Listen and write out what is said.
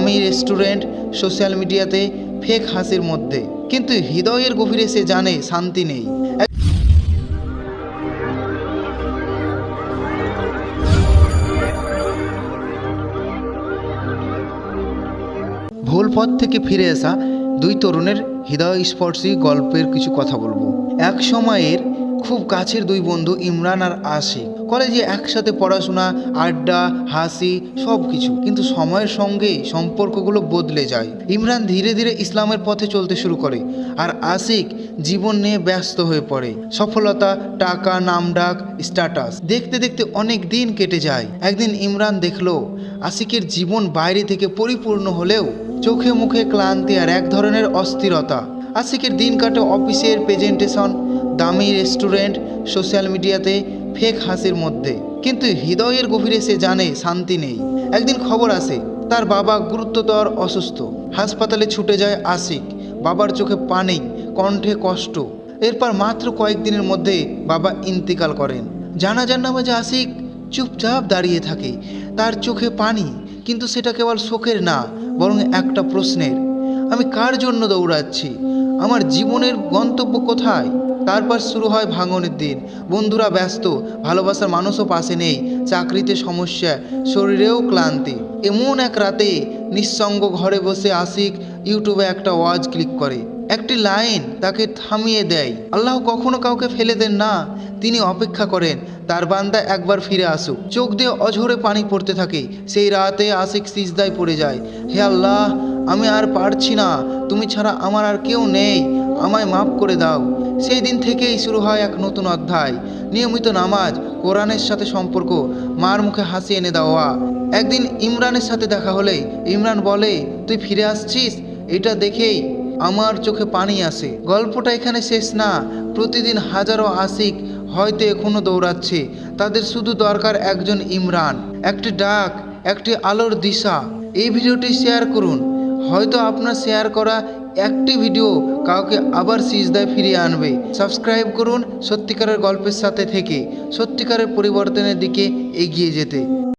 দামি restaurant, social মিডিয়াতে fake হাসির মধ্যে। কিন্তু হৃদয়ের গভীরে সে জানে শান্তি নেই। ভুল পথ থেকে ফিরে আসা দুই তরুণের হৃদয়স্পর্শী গল্পের কিছু কথা বলব। এক সময়ের খুব কাছের দুই বন্ধু ইমরান আর আশিক। কলেজে একসাথে পড়াশোনা, আড্ডা, হাসি সব কিছু কিন্তু সময়ের সঙ্গে সম্পর্কগুলো বদলে যায়। ইমরান ধীরে ধীরে ইসলামের পথে চলতে শুরু করে আর আশিক জীবন নিয়ে ব্যস্ত হয়ে পড়ে। সফলতা, টাকা, নামডাক, স্ট্যাটাস। দেখতে দেখতে অনেক দিন কেটে যায়। একদিন ইমরান দেখল, আশিকের জীবন বাইরে থেকে পরিপূর্ণ হলেও চোখে মুখে ক্লান্তি আর এক ধরনের অস্থিরতা। আশিকের দিন কাটে অফিসের প্রেজেন্টেশন, দামি রেস্টুরেন্ট, সোশ্যাল মিডিয়াতে ফেক হাসির মধ্যে। কিন্তু হৃদয়ের গভীরে সে জানে শান্তি নেই। একদিন খবর আসে, তার বাবা গুরুত্বতর অসুস্থ। হাসপাতালে ছুটে যায় আশিক। বাবার চোখে পানি কণ্ঠে কষ্ট। এরপর মাত্র কয়েকদিনের মধ্যে বাবা ইন্তিকাল করেন। জানাজার নামাজে আশিক চুপচাপ দাঁড়িয়ে থাকে, তার চোখে পানি কিন্তু সেটা কেবল শোকের না, বরং একটা প্রশ্নের। আমি কার জন্য দৌড়াচ্ছি? আমার জীবনের গন্তব্য কোথায়? তারপর শুরু হয় ভাঙনের দিন। বন্ধুরা ব্যস্ত, ভালোবাসার মানুষও পাশে নেই, চাকরিতে সমস্যা, শরীরেও ক্লান্তি। এমন এক রাতে নিঃসঙ্গ ঘরে বসে আশিক ইউটিউবে একটা ওয়াজ ক্লিক করে। একটি লাইন তাকে থামিয়ে দেয়। আল্লাহ কখনো কাউকে ফেলে দেন না, তিনি অপেক্ষা করেন, তার বান্দা একবার ফিরে আসুক। চোখ দিয়ে অঝরে পানি পড়তে থাকে, সেই রাতে আশিক সিজদায় পড়ে যায়। হে আল্লাহ, আমি আর পারছি না, তুমি ছাড়া আমার আর কেউ নেই আমায় মাফ করে দাও। সেই দিন থেকেই শুরু হয় এক নতুন অধ্যায়। নিয়মিত নামাজ, কোরআনের সাথে সম্পর্ক, মার মুখে হাসি এনে দেওয়া। একদিন ইমরানের সাথে দেখা হলে, ইমরান বলে, তুই ফিরে আসছিস? এটা দেখেই আমার চোখে পানি আসে। গল্পটা এখানে শেষ না। প্রতিদিন হাজারো আশিক হয়তো এখনও দৌড়াচ্ছে। তাদের শুধু দরকার একজন ইমরান। একটি ডাক, একটি আলোর দিশা। এই ভিডিওটি শেয়ার করুন। হয়তো আপনার শেয়ার করা একটি ভিডিও কাউকে আবার সিজদায় ফিরিয়ে আনবে। সাবস্ক্রাইব করুন সত্যিকারের গল্পের সাথে থেকে সত্যিকারের পরিবর্তনের দিকে এগিয়ে যেতে।